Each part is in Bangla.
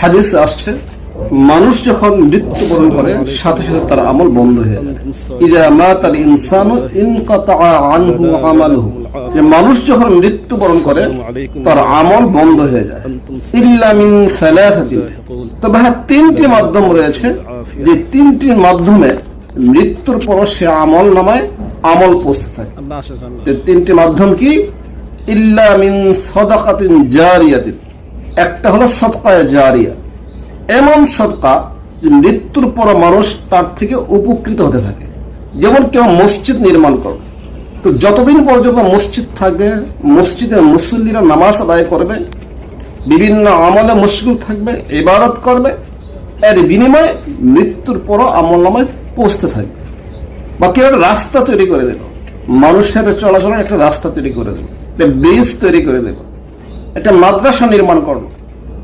হাদিস আসছে মানুষ যখন মৃত্যুবরণ করে সাথে সাথে তার আমল বন্ধ হয়ে যায়। ইদা মাতাল ইনসানু ইনকাতা আনহু আমালুহু। যে মানুষ যখন মৃত্যুবরণ করে তার আমল বন্ধ হয়ে যায়। ইল্লা মিন সালাসাতিন। তবে হ্যাঁ তিনটি মাধ্যম রয়েছে। যে তিনটির মাধ্যমে মৃত্যুর পর সে আমল নামায় আমল পৌঁছতে থাকে। তিনটি মাধ্যম কি? ইল্লা মিন সদাকাতিন জারিয়াতিন। একটা হলো সদকায় জারিয়া। এমন সদকা যে মৃত্যুর পর মানুষ তার থেকে উপকৃত হতে থাকে। যেমন কেউ মসজিদ নির্মাণ করবে, তো যতদিন পর্যন্ত মসজিদ থাকবে, মসজিদে মুসল্লিরা নামাজ আদায় করবে, বিভিন্ন আমলে মুশকিল থাকবে, ইবাদত করবে, এর বিনিময়ে মৃত্যুর পরও আমল নামায় পৌঁছতে থাকবে। বা কেউ একটা রাস্তা তৈরি করে দেবে। মানুষের চলাচলের একটা রাস্তা তৈরি করে দেবে। ব্রিজ তৈরি করে দেবে। একটা মাদ্রাসা নির্মাণ করবে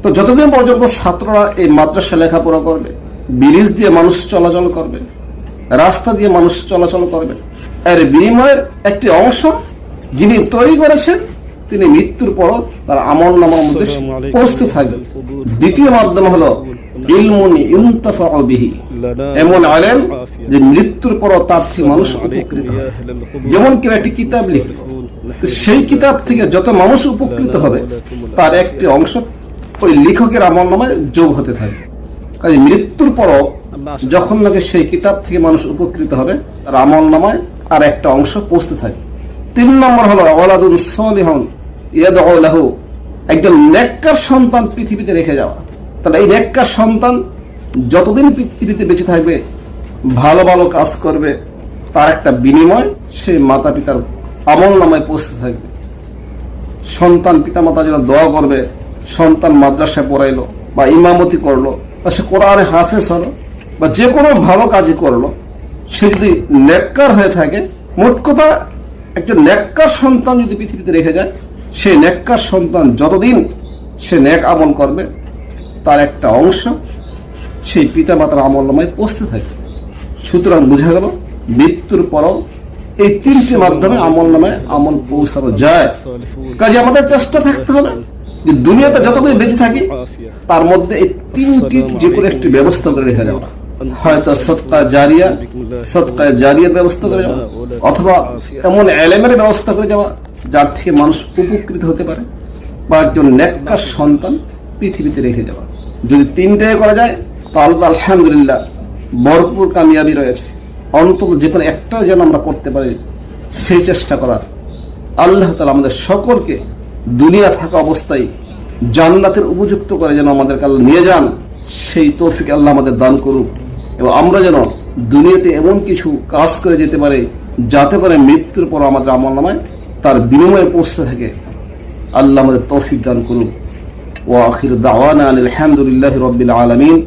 তো যতদিন পর্যন্ত ছাত্ররা এই মাদ্রাসা লেখাপড়া করবে ব্রিজ দিয়ে মানুষ চলাচল করবে রাস্তা দিয়ে মানুষ চলাচল করবে এর বিনিময়ের একটি অংশ যিনি তৈরি করেছেন তিনি মৃত্যুর পর তার আমল নামার মধ্যে পৌঁছতে থাকবেন। দ্বিতীয় মাধ্যম হলো ইলমুনি ইউনতাফা বিহি। এমন আলেম যে মৃত্যুর পর তার থেকে মানুষ উপকৃত হয়। যেমন কেউ একটি কিতাব লিখল সেই কিতাব থেকে যত মানুষ উপকৃত হবে তার একটি অংশ ওই লেখকের আমল নামায় যোগ হতে থাকে। কাজে মৃত্যুর পরও যখন নাকি সেই কিতাব থেকে মানুষ উপকৃত হবে তার আমল নামায় আর একটা অংশ পৌঁছতে থাকে। তিন নম্বর হলো ওলাদুন সলিহন ইয়াদু একজন নেককার সন্তান পৃথিবীতে রেখে যাওয়া। তাহলে এই নেককার সন্তান যতদিন পৃথিবীতে বেঁচে থাকবে ভালো ভালো কাজ করবে, তার একটা বিনিময় সে মাতা পিতার আমল নামায় পৌঁছতে থাকবে। সন্তান পিতা মাতা যেন দোয়া করবে, সন্তান মাদ্রাসায় পড়াইলো বা ইমামতি করল, বা সে কোরআনে হাফেজ হলো, বা যে কোনো ভালো কাজই করল, সে যদি নেককার হয়ে থাকে, মোট কথা একজন নেককার সন্তান যদি পৃথিবীতে রেখে যায় সেই নেককার সন্তান যতদিন সে নেক আমল করবে, তার একটা অংশ সেই পিতা মাতার আমল নামায় পৌঁছতে থাকে সুতরাং বোঝা গেল, মৃত্যুর পরও এই তিনটি মাধ্যমে আমল নামায় আমল পৌঁছানো যায়। কাজে আমাদের চেষ্টা থাকতে হবে যে দুনিয়াতে যতদিন বেঁচে থাকি, তার মধ্যে এই তিনটি যে কোনো একটি ব্যবস্থা করে রেখে যাওয়া। হয়তো সৎকা জারিয়া সৎকা জারিয়ার ব্যবস্থা করে যাওয়া, অথবা এমন এলেমের ব্যবস্থা করে যাওয়া, যার থেকে মানুষ উপকৃত হতে পারে বা একজন নেককার সন্তান পৃথিবীতে রেখে যাওয়া। যদি তিনটাই করা যায়, তাহলে তো আলহামদুলিল্লাহ ভরপুর কামিয়াবি রয়েছে। অন্তত যে কোনো একটাও যেন আমরা করতে পারি, সেই চেষ্টা করার। আল্লাহ তালা আমাদের সকলকে দুনিয়া থাকা অবস্থায় জান্নাতের উপযুক্ত করে যেন আমাদের আল্লাহ নিয়ে যান, সেই তৌফিক আল্লাহ আমাদের দান করুক। এবং আমরা যেন দুনিয়াতে এমন কিছু কাজ করে যেতে পারে, যাতে করে মৃত্যুর পর আমাদের আমল নামায় তার বিনিময়ে পৌঁছতে থাকে। আল্লাহ আমাদের তৌফিক দান করুক। ওয়াখির দাওয়ানা আলহামদুলিল্লাহ রবিল আলমিন।